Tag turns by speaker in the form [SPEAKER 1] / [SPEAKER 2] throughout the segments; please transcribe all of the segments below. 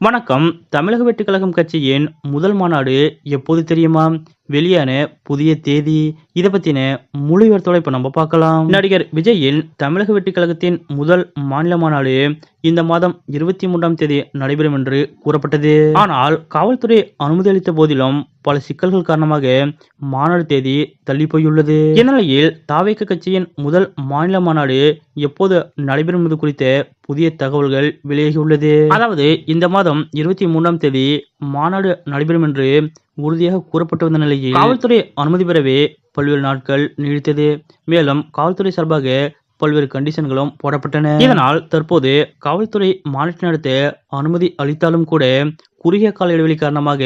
[SPEAKER 1] வணக்கம். தமிழக வெற்றி கழகம் கட்சியின் முதல் மாநாடு எப்போது தெரியுமா? வெளியான புதிய தேதி. இதை பத்தின முழு விவரத்தோட இப்ப நம்ம பார்க்கலாம். நடிகர் விஜயின் தமிழக வெற்றி கழகத்தின் முதல் மாநில மாநாடு இந்த மாதம் இருபத்தி மூன்றாம் தேதி நடைபெறும் என்று கூறப்பட்டது. ஆனால் காவல்துறை அனுமதி அளித்த போதிலும் பல சிக்கல்கள் காரணமாக மாநாடு தேதி தள்ளி போயுள்ளது இந்நிலையில் தாவேக்க கட்சியின் முதல் மாநில மாநாடு எப்போது நடைபெறும் என்பது குறித்த புதிய தகவல்கள் வெளியாகியுள்ளது. அதாவது இந்த மாதம் இருபத்தி மூன்றாம் தேதி மாநாடு நடைபெறும் என்று உறுதியாக கூறப்பட்டு வந்த நிலையில் காவல்துறை அனுமதி பெறவே பல்வேறு நாட்கள் நீடித்தது. மேலும் காவல்துறை சார்பாக பல்வேறு கண்டிஷன்களும் போடப்பட்டன. இதனால் தற்போது காவல்துறை மாநாட்டை நடத்த அனுமதி அளித்தாலும் கூட குறுகிய கால இடைவெளி காரணமாக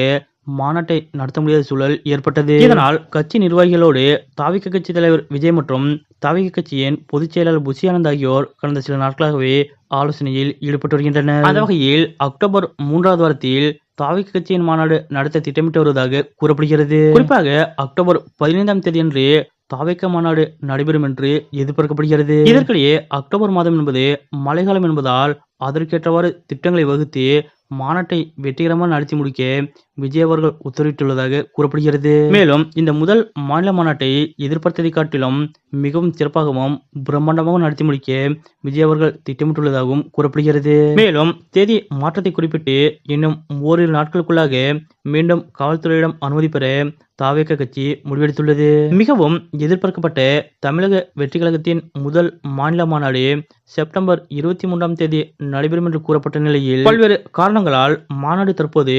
[SPEAKER 1] மாநாட்டை நடத்த முடியாத சூழல் ஏற்பட்டது. இதனால் கட்சி நிர்வாகிகளோடு தாவிக கட்சி தலைவர் விஜய் மற்றும் தாவிக கட்சியின் பொதுச் செயலாளர் புசி ஆனந்த் ஆகியோர் கடந்த சில நாட்களாகவே ஆலோசனையில் ஈடுபட்டு வருகின்றனர். அந்த வகையில் அக்டோபர் மூன்றாவது வாரத்தில் தாவிக கட்சியின் மாநாடு நடத்த திட்டமிட்டு வருவதாக கூறப்படுகிறது. குறிப்பாக அக்டோபர் பதினைந்தாம் தேதியன்று தாவேக்க மாநாடு நடைபெறும் என்று எதிர்பார்க்கப்படுகிறது. இதற்கிடையே அக்டோபர் மாதம் என்பது மழைக்காலம் என்பதால் அதற்கேற்றவாறு திட்டங்களை வகுத்து மாநாட்டை வெற்றிகரமாக நடத்தி முடிக்க விஜய் அவர்கள் உத்தரவிட்டுள்ளதாக கூறப்படுகிறது. மேலும் இந்த முதல் மாநில மாநாட்டை எதிர்பார்த்ததை காட்டிலும் மிகவும் சிறப்பாகவும் பிரம்மாண்டமாகவும் நடத்தி முடிக்க விஜய் அவர்கள் திட்டமிட்டுள்ளதாகவும் கூறப்படுகிறது. மேலும் தேதி மாற்றத்தை குறிப்பிட்டு இன்னும் ஓரிரு நாட்களுக்குள்ளாக மீண்டும் காவல்துறையிடம் அனுமதி பெற தாவேக கட்சி முடிவெடுத்துள்ளது. மிகவும் எதிர்பார்க்கப்பட்ட தமிழக வெற்றி கழகத்தின் முதல் மாநில மாநாடு செப்டம்பர் இருபத்தி மூன்றாம் தேதி நடைபெறும் என்று கூறப்பட்ட நிலையில் பல்வேறு காரணங்களால் மாநாடு தற்போது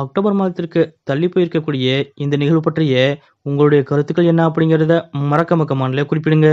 [SPEAKER 1] அக்டோபர் மாதத்திற்கு தள்ளி போயிருக்கக்கூடிய இந்த நிகழ்வு பற்றிய உங்களுடைய கருத்துக்கள் என்ன அப்படிங்கிறத மறக்க கமாண்டில் குறிப்பிடுங்க.